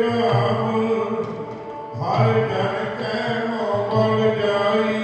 ਰਾਮ ਹਰ ਜਨ ਕੈ ਮੋ ਜਾਈ।